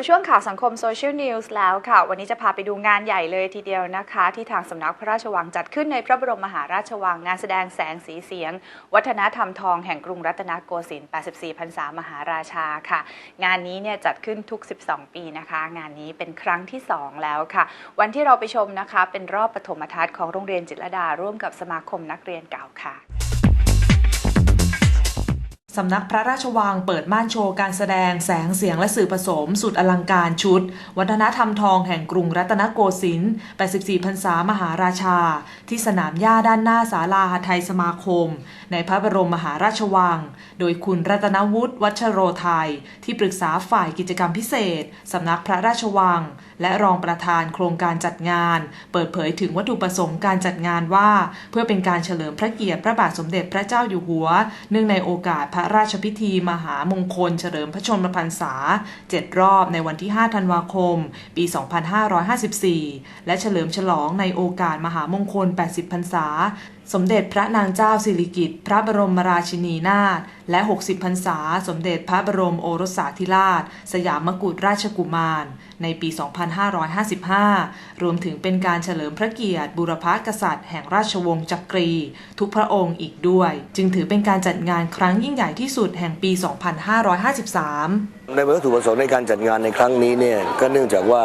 สู่ช่วงข่าวสังคมโซเชียลนิวส์แล้วค่ะ วันนี้จะพาไปดูงานใหญ่เลยทีเดียวนะคะ ที่ทางสำนักพระราชวังจัดขึ้นในพระบรมมหาราชวังงานแสดงแสงสีเสียง วัฒนธรรมทองแห่งกรุงรัตนโกสินทร์ 84 พรรษามหาราชาค่ะ งานนี้เนี่ยจัดขึ้นทุก 12 ปีนะคะ งานนี้เป็นครั้งที่ 2 แล้วค่ะ วันที่เราไปชมนะคะ เป็นรอบปฐมทัศน์ของโรงเรียนจิตรดาร่วมกับสมาคมนักเรียนเก่าค่ะ สำนักพระราชวังเปิดม่านโชว์การแสดงแสงเสียงและสื่อผสม สุดอลังการชุด วัฒนธรรมทองแห่งกรุงรัตนโกสินทร์ 84 พรรษามหาราชา ที่สนามหญ้าด้านหน้าศาลาหทัยสมาคม ในพระบรมมหาราชวัง โดยคุณรัตนวุฒิวัชโรไทย ที่ปรึกษาฝ่ายกิจกรรมพิเศษ สำนักพระราชวัง และรองประธานโครงการจัดงาน เปิดเผยถึงวัตถุประสงค์การจัดงานว่า เพื่อเป็นการเฉลิมพระเกียรติพระบาทสมเด็จพระเจ้าอยู่หัว เนื่องในโอกาสพระราชพิธีมหามงคล เฉลิมพระชนมพรรษา 7 รอบในวันที่ 5 ธันวาคม ปี 2554 และเฉลิมฉลองในโอกาสมหามงคล 80 พรรษา สมเด็จพระนางเจ้าสิริกิติ์พระบรมราชินีนาถและ 60 พรรษา สมเด็จพระบรมโอรสาธิราช สยามกุฎราชกุมาร ในปี 2555 รวมถึงเป็นการเฉลิมพระเกียรติบุรพกษัตริย์แห่งราชวงศ์จักรี ทุกพระองค์อีกด้วย จึงถือเป็นการจัดงานครั้งยิ่งใหญ่ที่สุดแห่งปี 2553 ในวัตถุประสงค์ในการจัดงานในครั้งนี้เนี่ยก็เนื่องจากว่า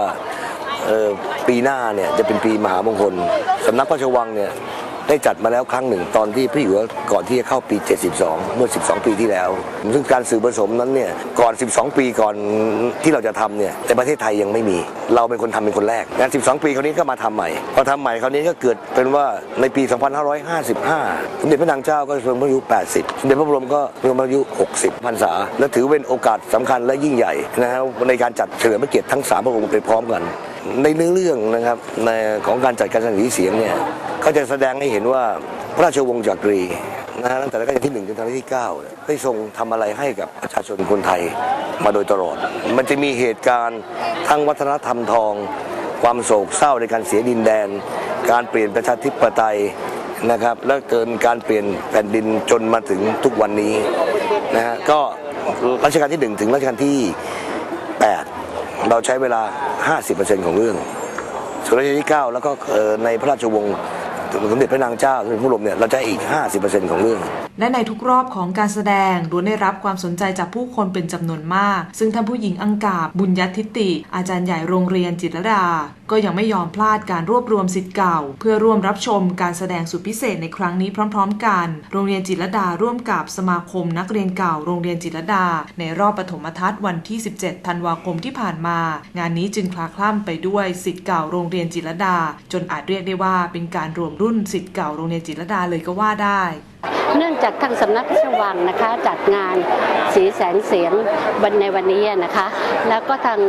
ออปีหน้าเนี่ยจะเป็นปีมหามงคลสำนักพระราชวังเนี่ย ได้จัดมาแล้วครั้งหนึ่งตอนที่พระอยู่หัวก่อนที่จะเข้าปี 72 เมื่อ 12 ปีที่แล้ว ซึ่งการสื่อผสมนั้นเนี่ยก่อน 12 ปีก่อนที่เราจะทำเนี่ยในประเทศไทยยังไม่มี เราเป็นคนทำเป็นคนแรกงาน12 ปีคราวนี้ก็มาทำใหม่พอทำใหม่คราวนี้ก็เกิดเป็นว่าในปี 2555 สมเด็จพระนางเจ้าก็ทรงพระอายุ 80 สมเด็จพระบรมก็ทรงพระอายุ 60 พรรษา และถือเป็นโอกาสสำคัญและยิ่งใหญ่นะครับในการจัดเฉลิมพระเกียรติทั้งสามพระองค์ไปพร้อมกัน ในเนื้อเรื่องนะครับในของการจัดการแสดงสีเสียงเนี่ยก็จะแสดงให้เห็นว่าพระราชวงศ์จักรีนะฮะตั้งแต่รัชกาลที่หนึ่งจนถึงรัชกาลที่เก้าได้ทรงทำอะไรให้กับประชาชนคนไทยมาโดยตลอด มันจะมีเหตุการณ์ทั้งวัฒนธรรมทอง ความโศกเศร้าในการเสียดินแดน การเปลี่ยนประชาธิปไตยนะครับ และเกินการเปลี่ยนแผ่นดินจนมาถึงทุกวันนี้นะฮะก็รัชกาลที่หนึ่งถึงรัชกาลที่แปด เราใช้เวลา 50%ของเรื่องส่วนรัชกาลที่ 9 แล้วก็เอ่อในพระราชวงศ์สมเด็จพระนางเจ้าสมเด็จพระบรมเนี่ยเราจะอีก 50%ของเรื่อง และในทุกรอบของการแสดงล้วนได้รับความสนใจจากผู้คนเป็นจำนวนมาก ซึ่งท่านผู้หญิงอังกาบบุญยัติติ อาจารย์ใหญ่โรงเรียนจิตรลดาก็ยังไม่ยอมพลาดการรวบรวมสิทธิ์เก่า เพื่อร่วมรับชมการแสดงสุดพิเศษในครั้งนี้พร้อม ๆ กัน โรงเรียนจิตรดาร่วมกับสมาคมนักเรียนเก่า โรงเรียนจิตรดา ในรอบปฐมทัศน์วันที่ 17 ธันวาคมที่ผ่านมา งานนี้จึงคลาคล่ำไปด้วยสิทธิ์เก่าโรงเรียนจิตรดา จนอาจเรียกได้ว่าเป็นการรวมรุ่นสิทธิ์เก่าโรงเรียนจิตรดาเลยก็ว่าได้เนื่องจากทางสำนักพระราชวังนะคะจัดงานสีแสงเสียงวันในวันนี้นะคะ แล้วก็ทาง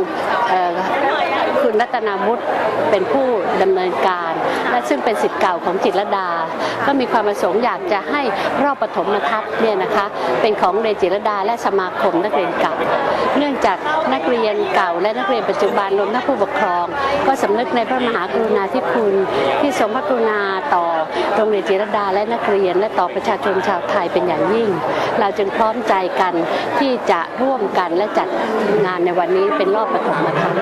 คุณรัตนาวุฒิเป็นผู้ดำเนินการ และซึ่งเป็นสิทธิ์เก่าของจิตรลดา ก็มีความประสงค์อยากจะให้รอบปฐมทัศน์เนี่ยนะคะเป็นของโรงเรียนจิตรลดาและสมาคมนักเรียนเก่า เนื่องจากนักเรียนเก่า และนักเรียนปัจจุบันรวมทั้งผู้ปกครอง ก็สำนึกในพระมหากรุณาธิคุณที่ทรงพระกรุณาต่อโรงเรียนจิตรลดาและนักเรียน และต่อประชาชนชาวไทยเป็นอย่างยิ่ง เราจึงพร้อมใจกันที่จะร่วมกันและจัดงานในวันนี้เป็นรอบปฐมทัศน์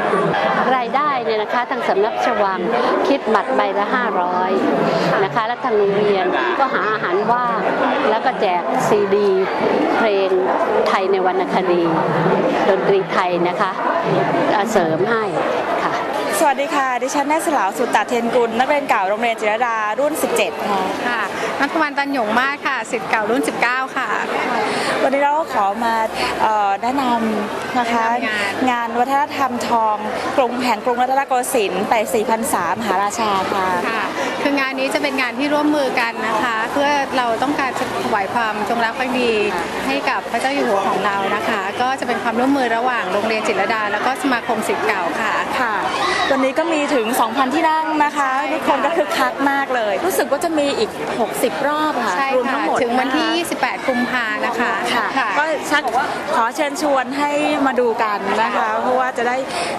รายได้เนี่ยนะคะทางสำนักชวังคิดบัตรใบละ500นะคะ และทางโรงเรียนก็หาอาหารว่างแล้วก็แจกซีดี เพลงไทยในวรรณคดี ดนตรีไทยนะคะเสริมให้ สวัสดีค่ะ ดิฉันแนสลาวสุตตาเทนกุล นักเรียนเก่าโรงเรียนจิรดารุ่น 17ค่ะค่ะนักวันตันหยงมากค่ะสิทธิ์เก่ารุ่น 19 ค่ะ วันนี้เราก็ขอมาเอ่อแนะนำนะคะแนะนำงาน งานวัฒนธรรมทองกรุงแห่งกรุงรัตนโกสินทร์84พรรษามหาราชาค่ะ ค่ะ คืองานนี้จะเป็นงานที่ร่วมมือกันนะคะ เพื่อเราต้องการจะถวายความจงรักภักดีให้กับพระเจ้าอยู่หัวของเรานะคะ ก็จะเป็นความร่วมมือระหว่างโรงเรียนจิตรลดา แล้วก็สมาคมสิทธิ์เก่าค่ะ ค่ะวันนี้ก็มีถึง 2,000 ที่นั่งนะคะ ทุกคนก็คึกคักมากเลย รู้สึกว่าจะมีอีก 60 รอบค่ะ ใช่รวมทั้ค่ะงหมดถึงวันที่ะคะ28 กุมภานะคะค่ะ ก็ชักขอเชิญชวนให้มาดูกันนะคะ เพราะว่าจะได้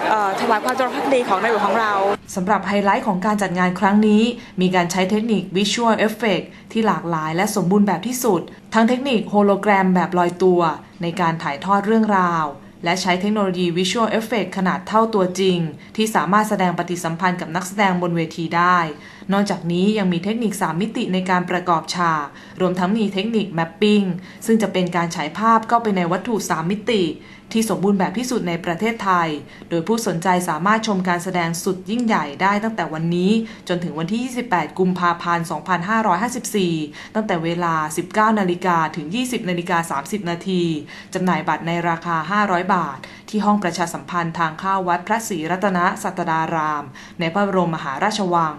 เอ่อถวายความจงรักภักดีของในหลวงของเรา สำหรับไฮไลท์ของการจัดงานครั้งนี้ มีการใช้เทคนิค Visual Effect ที่หลากหลายและสมบูรณ์แบบที่สุด ทั้งเทคนิคโฮโลแกรมแบบลอยตัว ในการถ่ายทอดเรื่องราว และใช้เทคโนโลยี Visual Effect ขนาดเท่าตัวจริง ที่สามารถแสดงปฏิสัมพันธ์กับนักแสดงบนเวทีได้ นอกจากนี้ยังมีเทคนิค 3 มิติในการประกอบฉาก รวมทั้งมีเทคนิค Mapping ซึ่งจะเป็นการฉายภาพเข้าไปในวัตถุ 3 มิติ ที่สมบูรณ์แบบที่สุดในประเทศไทย โดยผู้สนใจสามารถชมการแสดงสุดยิ่งใหญ่ได้ตั้งแต่วันนี้ จนถึงวันที่ 28 กุมภาพันธ์ 2554 ตั้งแต่เวลา 19 นาฬิกาถึง 20 นาฬิกา 30 นาทีจำหน่ายบัตรในราคา 500 บาท ที่ห้องประชาสัมพันธ์ทางเข้าวัดพระศรีรัตนสัตดาราม ในพระบรมมหาราชวัง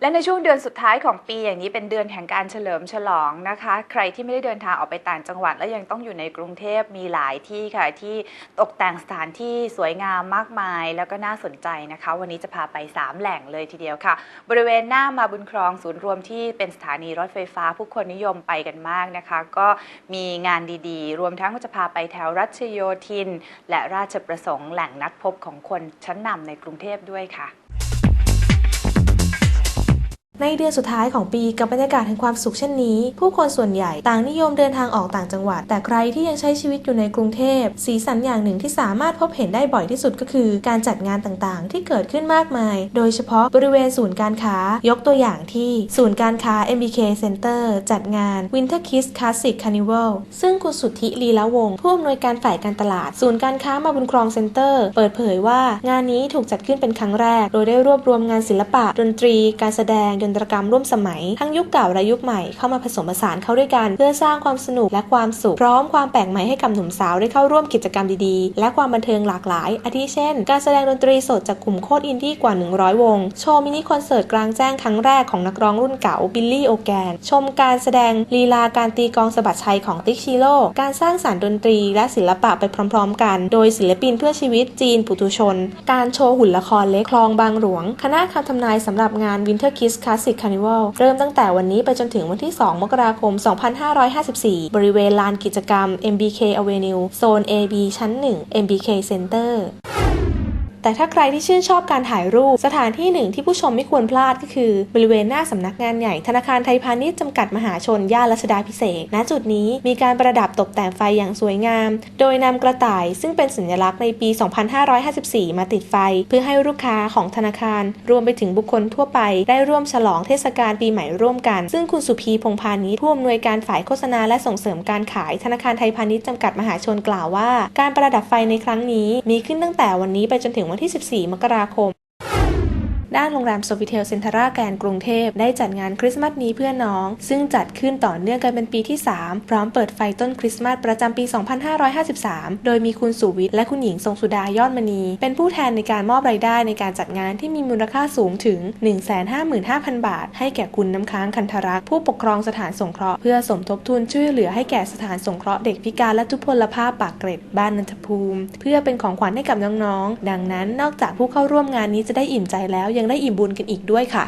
และในช่วงเดือนสุดท้ายของปีอย่างนี้เป็นเดือนแห่งการเฉลิมฉลองนะคะ ใครที่ไม่ได้เดินทางออกไปต่างจังหวัด และยังต้องอยู่ในกรุงเทพมีหลายที่ค่ะที่ตกแต่งสถานที่สวยงามมากมาย แล้วก็น่าสนใจนะคะ วันนี้จะพาไป 3 แหล่งเลยทีเดียวค่ะ บริเวณหน้ามาบุญครองศูนย์รวมที่เป็นสถานีรถไฟฟ้า ผู้คนนิยมไปกันมากนะคะ ก็มีงานดีๆ รวมทั้งจะพาไปแถวรัชโยธิน และราชประสงค์แหล่งนัดพบของคนชั้นนำในกรุงเทพด้วยค่ะ ในเดือนสุดท้ายของปีกับบรรยากาศแห่งความสุขเช่นนี้ ผู้คนส่วนใหญ่ต่างนิยมเดินทางออกต่างจังหวัด แต่ใครที่ยังใช้ชีวิตอยู่ในกรุงเทพ สีสันอย่างหนึ่งที่สามารถพบเห็นได้บ่อยที่สุดก็คือ การจัดงานต่างๆ ที่เกิดขึ้นมากมาย โดยเฉพาะบริเวณศูนย์การค้า ยกตัวอย่างที่ ศูนย์การค้า MBK Center จัดงาน Winter Kiss Classic Carnival ซึ่งคุณสุทธิลีละวงผู้อำนวยการฝ่ายการตลาด ศูนย์การค้ามาบุญครองเซ็นเตอร์เปิดเผยว่างานนี้ถูกจัดขึ้นเป็นครั้งแรก โดยได้รวบรวมงานศิลปะ ดนตรี การแสดงนตรกรรมร่วมสมัย ทั้งยุคเก่าและยุคใหม่เข้ามาผสมผสานเข้าด้วยกัน เพื่อสร้างความสนุกและความสุขพร้อมความแปลกใหม่ให้กับหนุ่มสาวได้เข้าร่วมกิจกรรมดีๆ และความบันเทิงหลากหลาย อาทิเช่น การแสดงดนตรีสดจากกลุ่มโคตรอินดี้กว่า 100 วง โชว์มินิคอนเสิร์ตกลางแจ้งครั้งแรกของนักร้องรุ่นเก่าบิลลี่โอแกน ชมการแสดงลีลาการตีกลองสะบัดชัยของติ๊กชิโร่การสร้างสารรค์ดนตรีและศิลปะไปพร้อม ๆ กัน โดยศิลปินเพื่อชีวิตจีนปุถุชน การโชว์หุ่นละครเล็กคลองบางหลวง คณะคำทำนายสำหรับงาน Winter Kiss Classic Carnival เริ่มตั้งแต่วันนี้ไปจนถึงวันที่ 2 มกราคม 2554 บริเวณลานกิจกรรม MBK Avenue โซน AB ชั้น 1 MBK Center แต่ถ้าใครที่ชื่นชอบการถ่ายรูป สถานที่หนึ่งที่ผู้ชมไม่ควรพลาดก็คือ บริเวณหน้าสำนักงานใหญ่ธนาคารไทยพาณิชย์จำกัดมหาชนย่านรัชดาพิเศษกณจุดนี้มีการประดับตกแต่งไฟอย่างสวยงาม โดยนำกระต่ายซึ่งเป็นสัญลักษณ์ในปี 2554 มาติดไฟ เพื่อให้ลูกค้าของธนาคาร รวมไปถึงบุคคลทั่วไป ได้ร่วมฉลองเทศกาลปีใหม่ร่วมกัน ซึ่งคุณสุพีพงพาณิชย์ผู้อำนวยการฝ่ายโฆษณาและส่งเสริมการขายธนาคารไทยพาณิชย์จำกัดมหาชนกล่าวว่า การประดับไฟในครั้งนี้มีขึ้นตั้งแต่วันนี้ไปจนถึงวันที่ 14 มกราคม ด้านโรงแรมโซฟิเทลเซ็นทราแกรนด์กรุงเทพได้จัดงานคริสต์มาสนี้เพื่อน้อง ซึ่งจัดขึ้นต่อเนื่องกันเป็นปีที่ 3 พร้อมเปิดไฟต้นคริสต์มาสประจำปี 2553 โดยมีคุณสุวิทย์และคุณหญิงทรงสุดายอดมณี เป็นผู้แทนในการมอบรายได้ในการจัดงานที่มีมูลค่าสูงถึง 155,000 บาท ให้แก่คุณน้ำค้างคันธรักษ์ผู้ปกครองสถานสงเคราะห์เพื่อสมทบทุนช่วยเหลือให้แก่สถานสงเคราะห์เด็กพิการและทุพพลภาพปากเกร็ดบ้านนันทภูมิ เพื่อเป็นของขวัญให้กับน้องๆ ดังนั้นนอกจากผู้เข้าร่วมงานนี้จะได้อิ่มใจแล้วยังได้อิ่มบุญกันอีกด้วยค่ะ